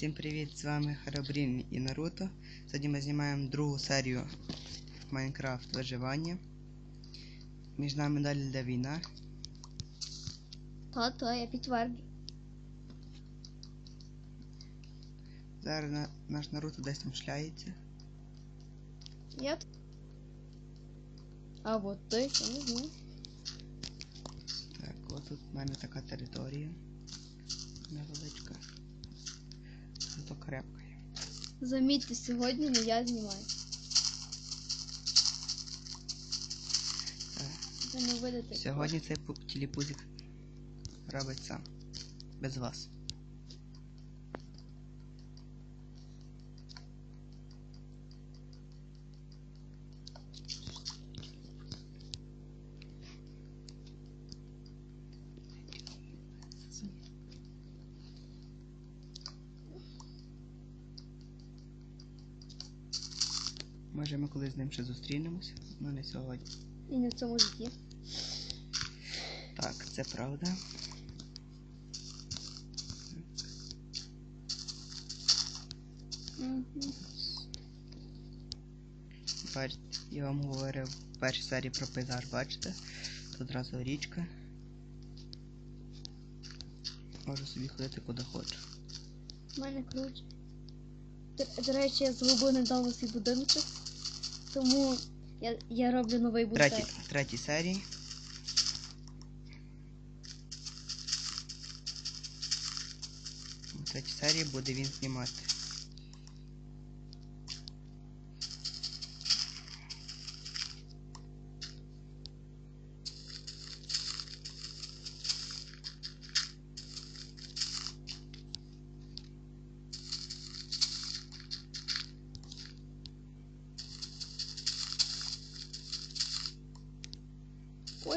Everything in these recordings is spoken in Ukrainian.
Всім привіт! З вами Харабрін і Наруто. Сьогодні ми знімаємо другу серію Майнкрафт виживання. Між нами далі йде війна. Та, та, я підтверджую. Зараз на- наш Наруто десь там шляється. Я. т- А от ти, я не знаю. Так, от тут в мене така територія. Невеличка. Зато крепкая. Заметьте, сегодня не я не видите. Сьогодні цей телепузик робить сам. Без вас. Може ми колись з ним ще зустрінемося, але не сьогодні. І не в цьому житті. Так, це правда. Бачите, я вам говорив в першій серії про пейзаж, бачите? Тут одразу річка. Можу собі ходити куди хочу. У мене круче. До, до речі, я згубив недавно свій будиночок. Тому я, я роблю новий Третій, будинок. в третій серії. В третій серії буде він знімати.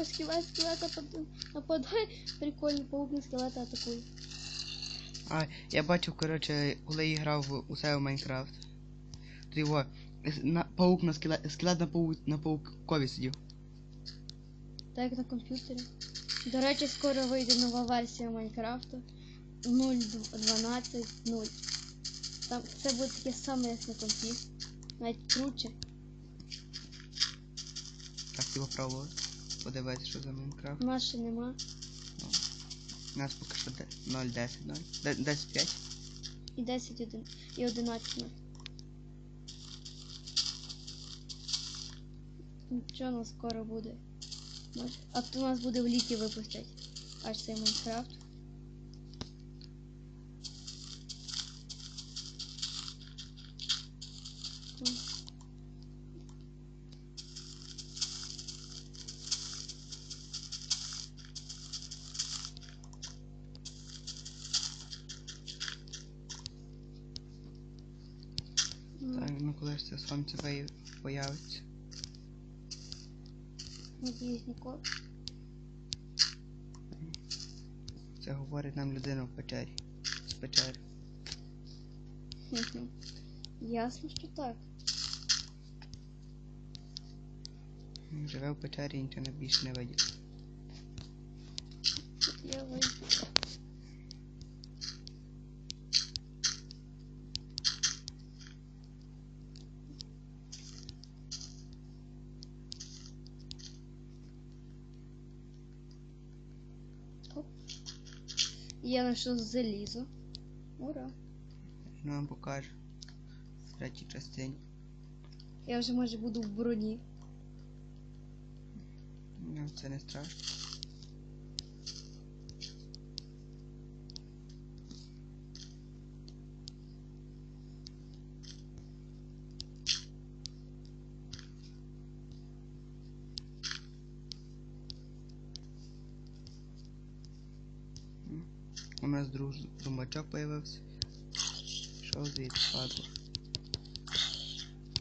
Скелет, скелет напад- нападай. Прикольно, паук на скелета атакує. А, я бачив, коротше, коли я грав в- у себе в Майнкрафт. То його на, паук на скелет, скелет на, паук, на паукові сидів. Так на комп'ютері. До речі, скоро вийде нова версія Майнкрафту 0.12.0. Там це буде таке саме, як на компі. Навіть круче. Так, його право. Подивитися, що за Майнкрафт. У нас ще нема. У нас поки що де- 0.10, 0. 10.5. І 10 один, і 11 0. Нічого нас скоро буде. Може. А то у нас буде в літі випустять. Аж цей Майнкрафт. М. М. Так, ну коли ж це сонце появ- появиться. Надіюсь, ніколи. Це говорить нам людина в печері. З печери. Хм-хм. Ясно, що так. Живе в печері і нічого більше не видів. Я вийду. Я знайшов залізо. Ура! Я вам покажу В третій частині. Я вже може буду в броні. Ну, це не страшно. М. У нас друж... зумбачок появився. Що звідти падло?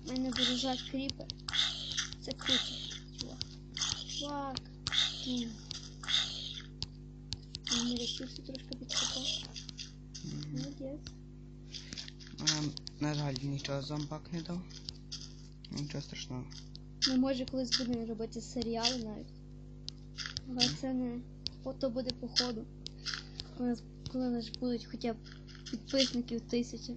У мене дружак кріпер. Це круто, чувак. Чувак. М. Мені ресурси трошки підкопав. Молодець. Нам, на жаль, нічого зомбак не дав. Нічого страшного. Ми може колись будемо робити серіали навіть. Але це не. Ото буде по ходу. Коли, нас- коли у нас будуть хоча б підписників тисяча.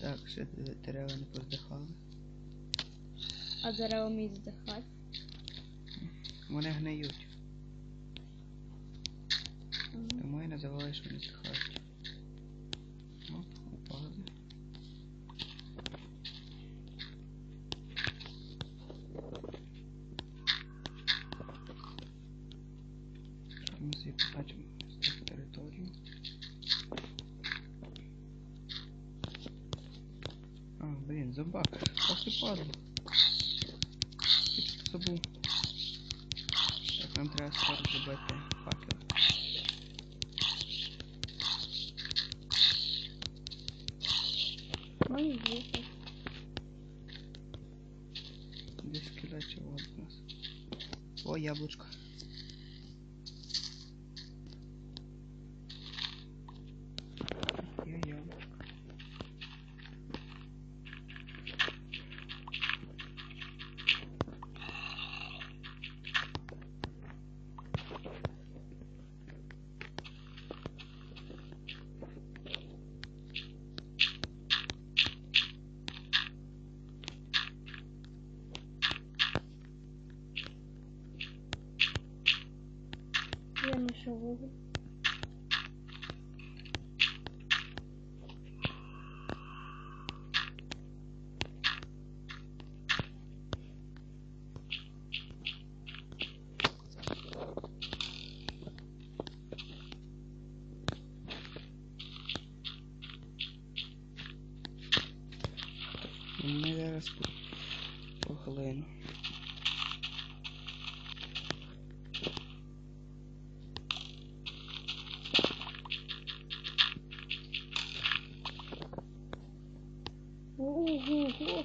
Так, ще дерева не поздихали. А дерева вміють здихати. Вони гниють. Тому і називали, що вони здихають. Ах ти падла. Я забув. Так, нам треба скоро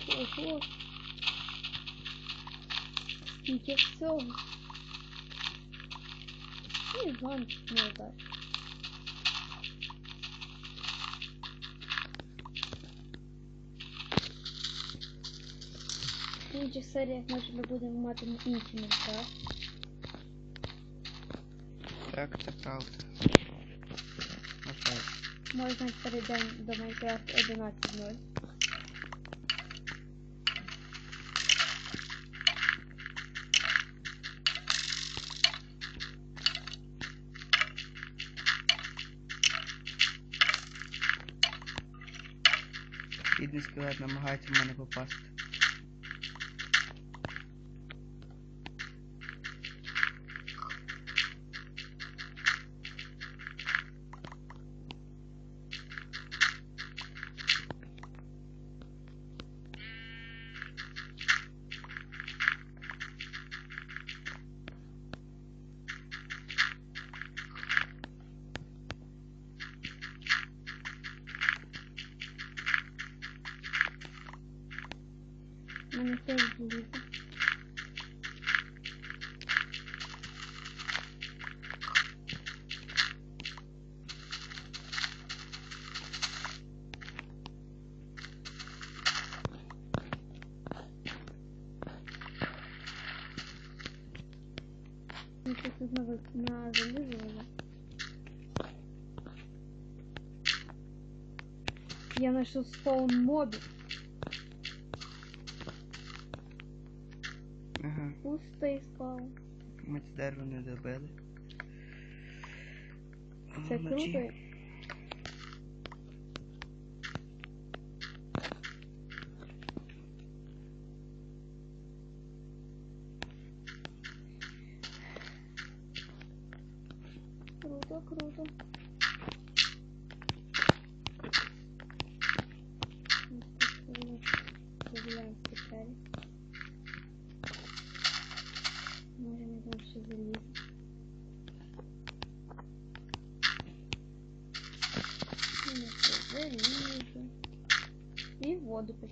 Ого-го-го-го. Скільки всього. І вам не удар. В інших серіях ми будемо мати інші Майнкрафт. Так, це правда. Можна перейдемо до Майнкрафт 11.0. Бідний скелет намагається в мене попасти. Мене теж залізо. Ну, що тут на, ви- на залізо лежить? Я знайшов спаун мобів. faithful. Much that one is a bell. Second. І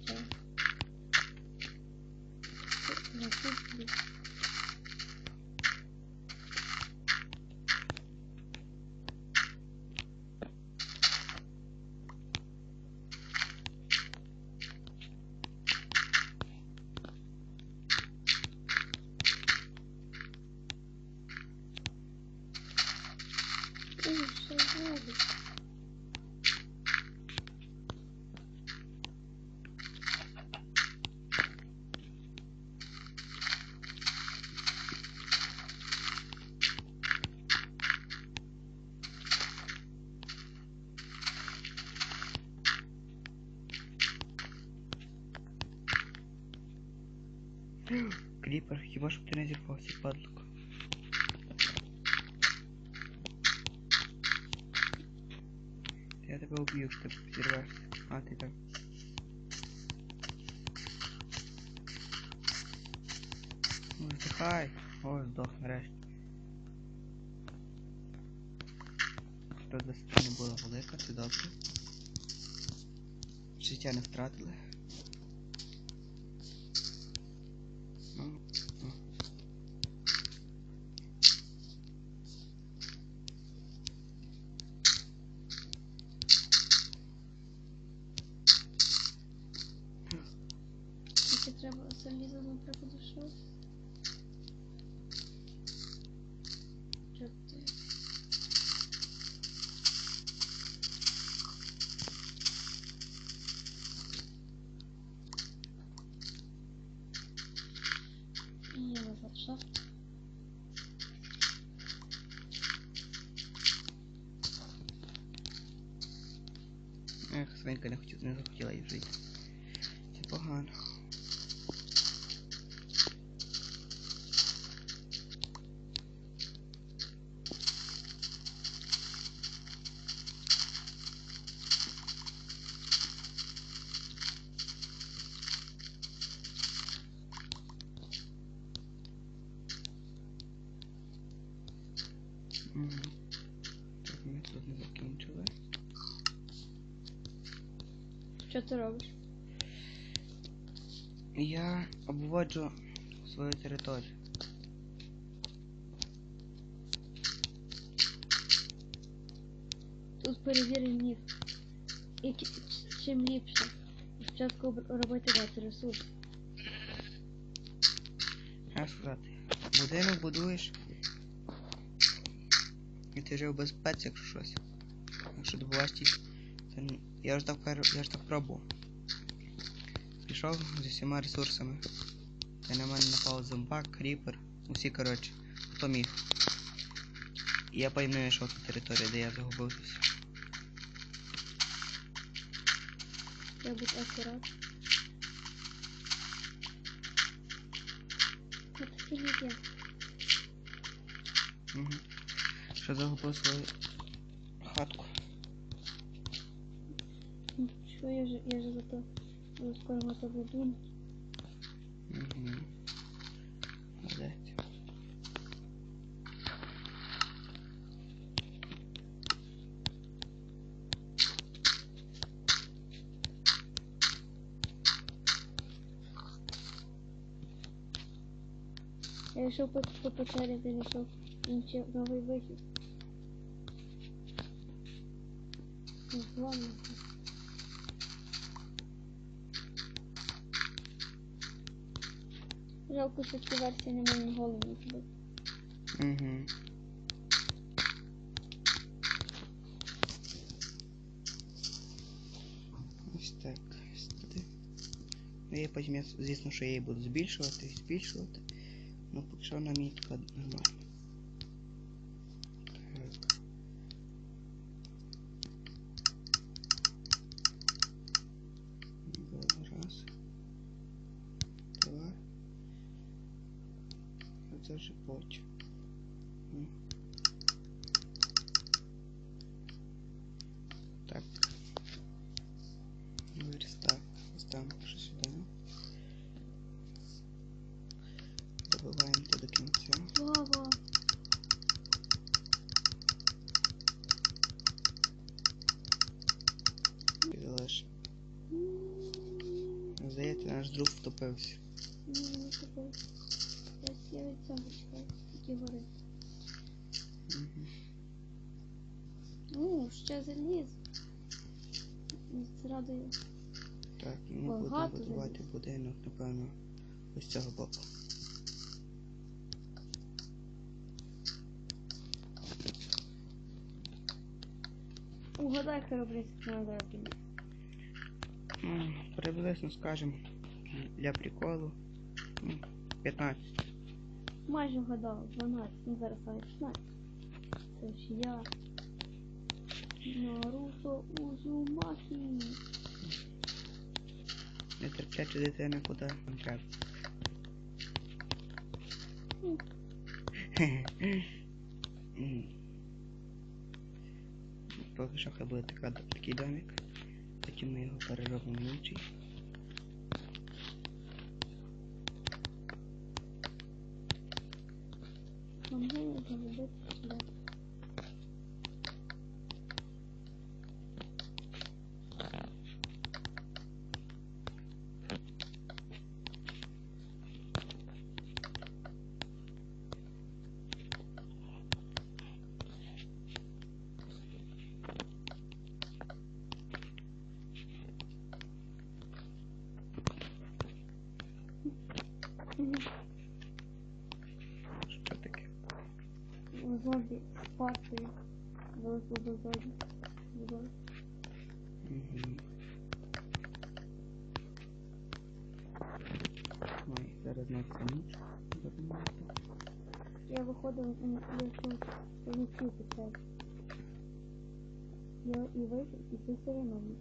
Кріпер, хіба щоб ти не зірвався, падлок. Я тебе уб'ю, якщо ти зірвешся. А, ти так. Ну, здихай. О, здох нарешті. Висота не була велика, це добре. Життя не втратили. něco. Ach, Svenka nechtěla, nezachtěla to, Je pohán. Закінчили. Що ти робиш? Я обводжу свою територію. Тут перевірень міф. І чим ліпше. Спочатку робити дати ресурс. Як сказати? Будинок будуєш. І ти жив в безпеці, якщо щось. Ті. Це... Я ж так я ж так пробував. Пішов зі всіма ресурсами. Та на мене напав зомбак, кріпер, усі коротше. Хто міг. І я потім не знайшов ту територію, де я загубився. От такі є. Угу. Що загубив свою хатку. Ну, Що я ж я ж зато вже скоро на то буду. Угу. Молодець. Я йшов по, по печері, знайшов інший новий вихід. Ну, ладно. Жалко, що ці версії не можна голову зробити. Угу. Ось так. туди. Ну я потім звісно, що я її буду збільшувати і збільшувати. Ну поки що вона мені така нормально. Втопився. Не я від цього чекаю. Такі Ну, ще заліз. Це радує. Так, ну будемо Багато будувати будинок, напевно, ось цього боку. угадай, яка робиться на зробленні. М, Приблизно скажемо для приколу. 15. Майже вгадав, 12, ну зараз саме 16. Це ж я. Наруто Узумакі. Нетерпляча дитина куди нам треба. Поки що хай буде така, такий домик. Потім ми його переробимо в інший. Мені заведеться сюди. Зомбі партою. Великого зомбі. Угу. Ой, зараз на це ніч. Я виходив, я не чути це. Я і вийшов, і ти все одно ніч.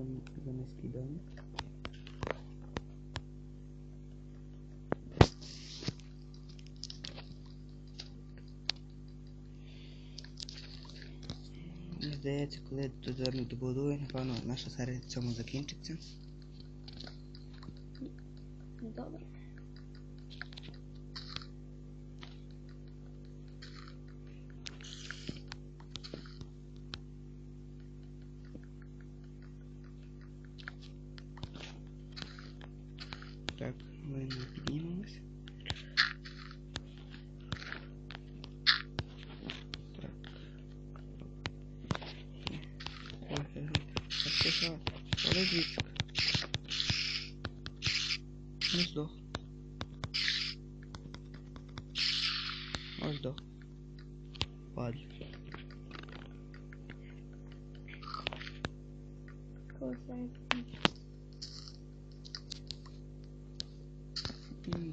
За, домик. Мені здається, коли тут домик добудує, напевно, наша серія в цьому закінчиться. Добре. Не піднімемось. Так. Що? Коли звідси? Не здох. Ось здох. Падлю.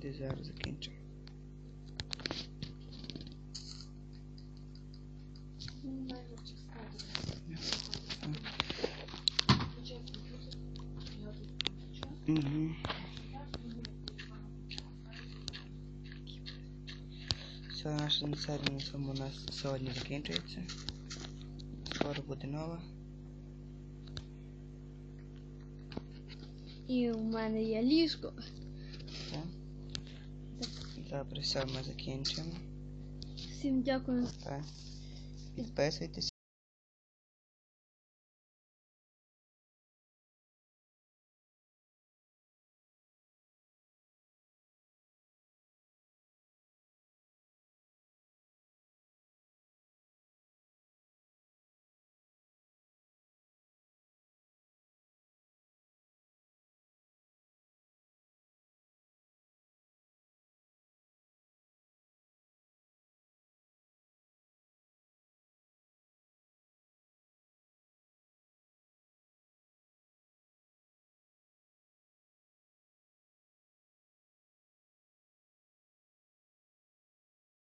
Де зараз закінчимо. Угу. Все, наша серія на цьому у нас сьогодні закінчується. Скоро буде нова. І у мене є ліжко. Добре, все, ми закінчимо. Всім дякую. Підписуйтесь.